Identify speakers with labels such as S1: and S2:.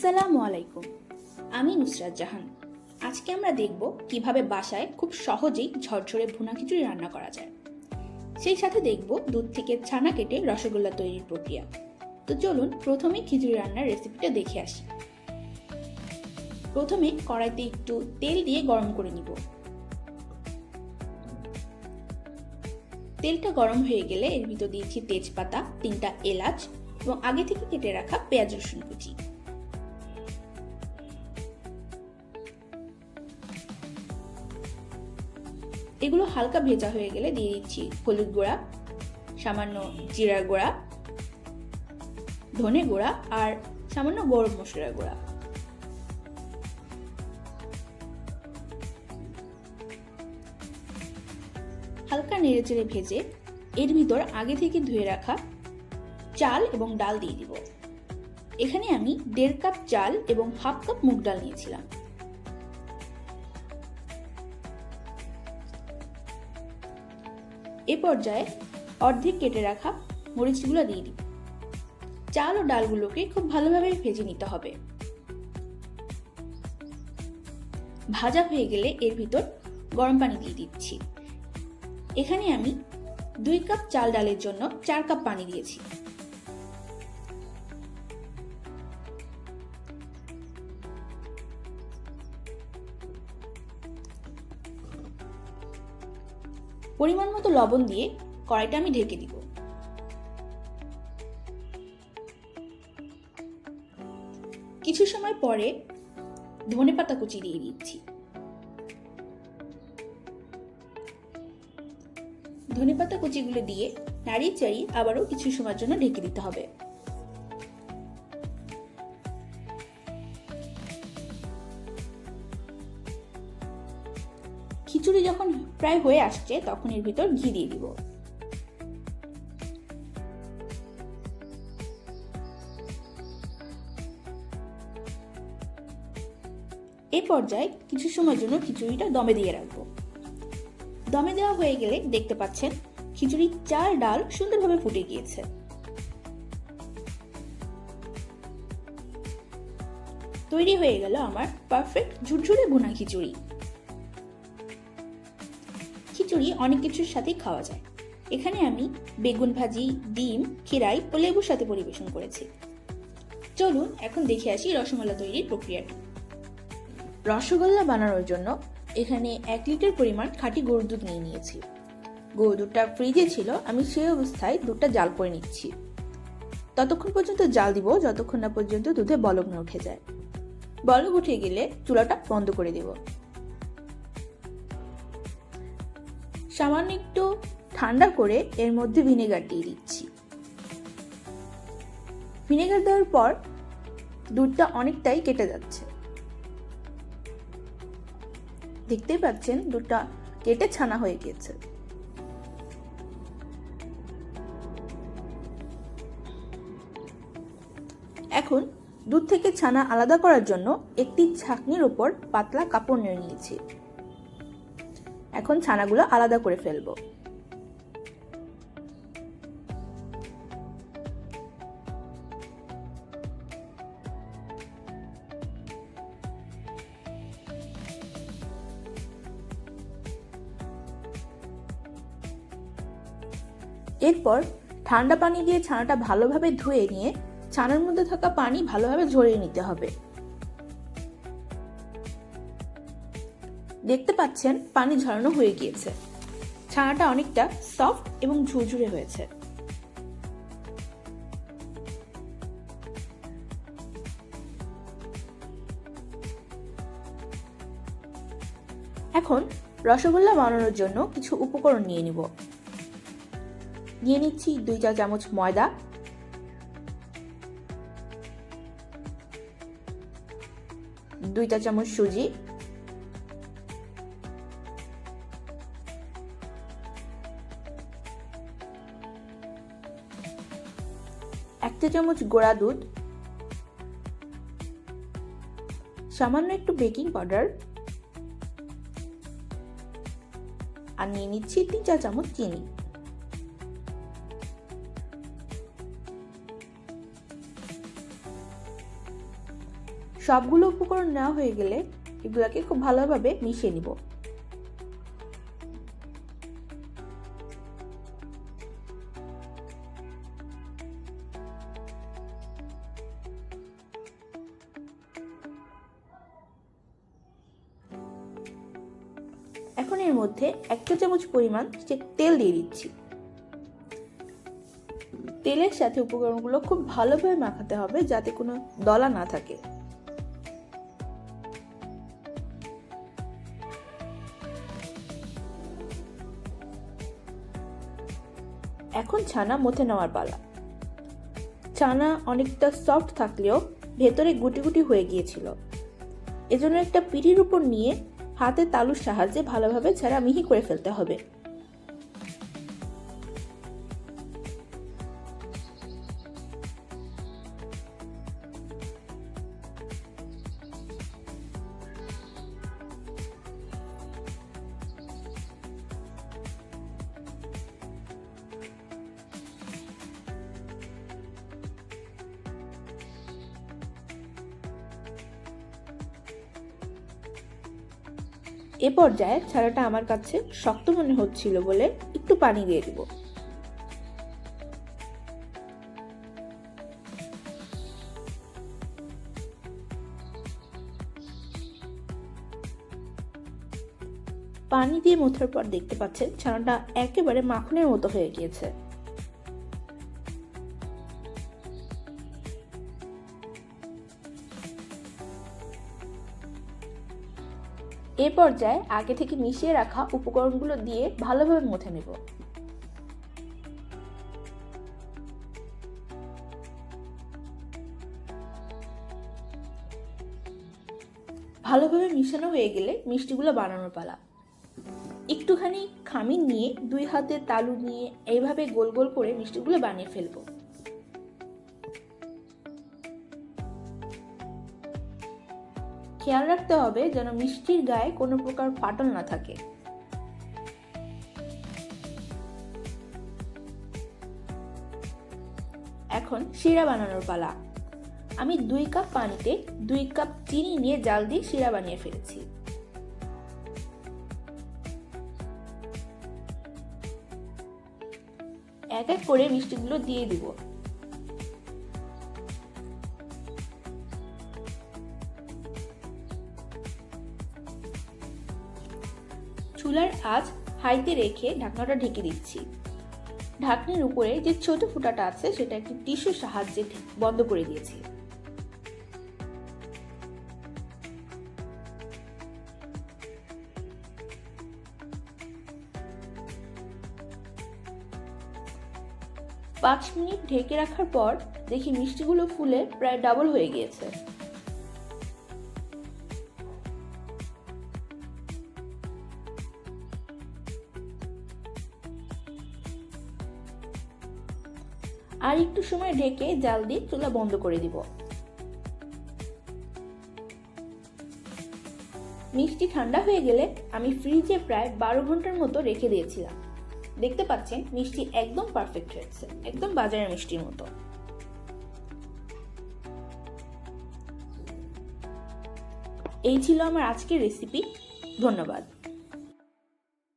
S1: আসসালামু আলাইকুম। আমি নুসরাত জাহান। আজকে আমরা দেখব কীভাবে বাসায় খুব সহজেই ঝরঝরে ভুনা খিচুড়ি রান্না করা যায়। সেই সাথে দেখব দুধ থেকে ছানা কেটে রসগোল্লা তৈরির প্রক্রিয়া। তো চলুন প্রথমে খিচুড়ি রান্নার রেসিপিটা দেখে আসি। প্রথমে কড়াইতে একটু তেল দিয়ে গরম করে নিব। তেলটা গরম হয়ে গেলে এর ভিতর দিয়েছি তেজপাতা, তিনটা এলাচ এবং আগে থেকে কেটে রাখা পেঁয়াজ রসুন কুচি। এগুলো হালকা ভেজা হয়ে গেলে দিয়ে দিচ্ছি হলুদ গুঁড়া, সামান্য জিরার গুঁড়া, ধনে গুঁড়া আর সামান্য গরম মশলার গুঁড়া। হালকা নেড়ে চেড়ে ভেজে এর ভিতর আগে থেকে ধুয়ে রাখা চাল এবং ডাল দিয়ে দিব। এখানে আমি দেড় কাপ চাল এবং হাফ কাপ মুগ ডাল নিয়েছিলাম। এ পর্যায়ে অর্ধেক কেটে রাখা মরিচগুলো দিয়ে দিই। চাল ও ডালগুলোকে খুব ভালোভাবে ভেজে নিতে হবে। ভাজা হয়ে গেলে এর ভিতর গরম পানি দিয়ে দিচ্ছি। এখানে আমি দুই কাপ চাল ডালের জন্য চার কাপ পানি দিয়েছি। পরিমাণ মতো লবণ দিয়ে কড়াইটা আমি ঢেকে দিব। কিছু সময় পরে ধনে পাতা কুচি দিয়ে দিচ্ছি। ধনে পাতা কুচিগুলো দিয়ে নাড়িয়ে চাড়িয়ে আবারও কিছু সময়ের জন্য ঢেকে দিতে হবে। খিচুড়ি যখন প্রায় হয়ে আসছে, তখন এর ভিতর ঘি দিয়ে দিব। এই পর্যায়ে কিছু সময়ের জন্য খিচুড়িটা দমে দিয়ে রাখব। দমে দেওয়া হয়ে গেলে দেখতে পাচ্ছেন, খিচুড়ির চাল ডাল সুন্দরভাবে ফুটে গিয়েছে। তৈরি হয়ে গেল আমার পারফেক্ট ঝুরঝুরে ভুনা খিচুড়ি। খিচুড়ি অনেক কিছুর সাথেই খাওয়া যায়। এখানে আমি বেগুন ভাজি, ডিম খিরাই ও লেবুর সাথে পরিবেশন করেছি। চলুন এখন দেখে আসি রসগোল্লা তৈরির প্রক্রিয়াটি। রসগোল্লা বানানোর জন্য এখানে এক লিটার পরিমাণ খাঁটি গরুর দুধ নিয়ে নিয়েছি। গরুর দুধটা ফ্রিজে ছিল, আমি সেই অবস্থায় দুধটা জাল করে নিচ্ছি। ততক্ষণ পর্যন্ত জাল দিব, যতক্ষণ না পর্যন্ত দুধে বলক না উঠে যায়। বলক উঠে গেলে চুলাটা বন্ধ করে দেব। সামান্য একটু ঠান্ডা করে এর মধ্যে ভিনেগার দিয়ে দিচ্ছি। ভিনেগার দেওয়ার পর দুধটা অনেকটাই কেটে যাচ্ছে। দেখতেই পাচ্ছেন দুধটা কেটে ছানা হয়ে গিয়েছে এখন দুধ থেকে ছানা আলাদা করার জন্য একটি ছাকনির উপর পাতলা কাপড় নিয়ে নিয়েছি। এখন ছানাগুলো আলাদা করে ফেলব। এরপর ঠান্ডা পানি দিয়ে ছানাটা ভালোভাবে ধুয়ে নিয়ে ছানার মধ্যে থাকা পানি ভালোভাবে ঝরিয়ে নিতে হবে। দেখতে পাচ্ছেন পানি ঝরানো হয়ে গিয়েছে। ছানাটা অনেকটা সফট এবং ঝুরঝুরে হয়েছে। এখন রসগোল্লা বানানোর জন্য কিছু উপকরণ নিয়ে নিব। নিয়ে নিচ্ছি দুই চা চামচ ময়দা। দুই চা চামচ সুজি। চা চামচ গোড়া দুধ, সামান্য একটু বেকিং পাউডার আর নিয়ে নিচ্ছি তিন চা চামচ চিনি। সবগুলো উপকরণ নেওয়া হয়ে গেলে এগুলোকে খুব ভালোভাবে মিশিয়ে নিব। এখন এর মধ্যে এক চা চামচ পরিমাণ তেল দিয়ে দিচ্ছি। তেলের সাথে উপকরণগুলো খুব ভালোভাবে মাখাতে হবে যাতে কোনো দলা না থাকে। এখন ছানা মথে নেওয়ার পালা। ছানা অনেকটা সফট থাকলেও ভেতরে গুটি গুটি হয়ে গিয়েছিল। এজন্য একটা পিঠির উপর নিয়ে হাতে তালুর সাহায্যে ভালোভাবে ছেঁড়া মিহি করে ফেলতে হবে। এ পর্যায়ে ছাড়াটা আমার কাছে শক্ত মনে হচ্ছিল বলে একটু পানি দিয়ে দিব। পানি দিয়ে মোথার পর দেখতে পাচ্ছেন ছানাটা একেবারে মাখনের মতো হয়ে গিয়েছে। এ পর্যায়ে আগে থেকে মিশিয়ে রাখা উপকরণগুলো দিয়ে ভালোভাবে মুথে নেব। ভালোভাবে মিশানো হয়ে গেলে মিষ্টিগুলো বানানোর পালা। একটুখানি খামির নিয়ে দুই হাতে তালু নিয়ে এইভাবে গোল গোল করে মিষ্টিগুলো বানিয়ে ফেলব। খেয়াল রাখতে হবে যেন মিষ্টির গায়ে কোনো প্রকার ফাটল না থাকে। এখন শিরা বানানোর পালা। আমি দুই কাপ পানিতে দুই কাপ চিনি নিয়ে জাল দিয়ে শিরা বানিয়ে ফেলেছি। এক এক করে মিষ্টিগুলো দিয়ে দিব। চুলার আঁচ হাইতে রেখে ঢাকনাটা ঢেকে দিচ্ছি। ঢাকনির উপরে যে ছোট ফুটাটা আছে, সেটা একটি টিস্যুর সাহায্যে বন্ধ করে দিয়েছি। পাঁচ মিনিট ঢেকে রাখার পর দেখি মিষ্টিগুলো ফুলে প্রায় ডাবল হয়ে গিয়েছে। আর একটু সময় ঢেকে জাল দিয়ে চুলা বন্ধ করে দিব। মিষ্টি ঠান্ডা হয়ে গেলে আমি ফ্রিজে প্রায় বারো ঘণ্টার মতো রেখে দিয়েছিলাম। দেখতে পাচ্ছেন, মিষ্টি একদম পারফেক্ট হয়েছে, একদম বাজারের মিষ্টির মতো। এই ছিল আমার আজকের রেসিপি ধন্যবাদ।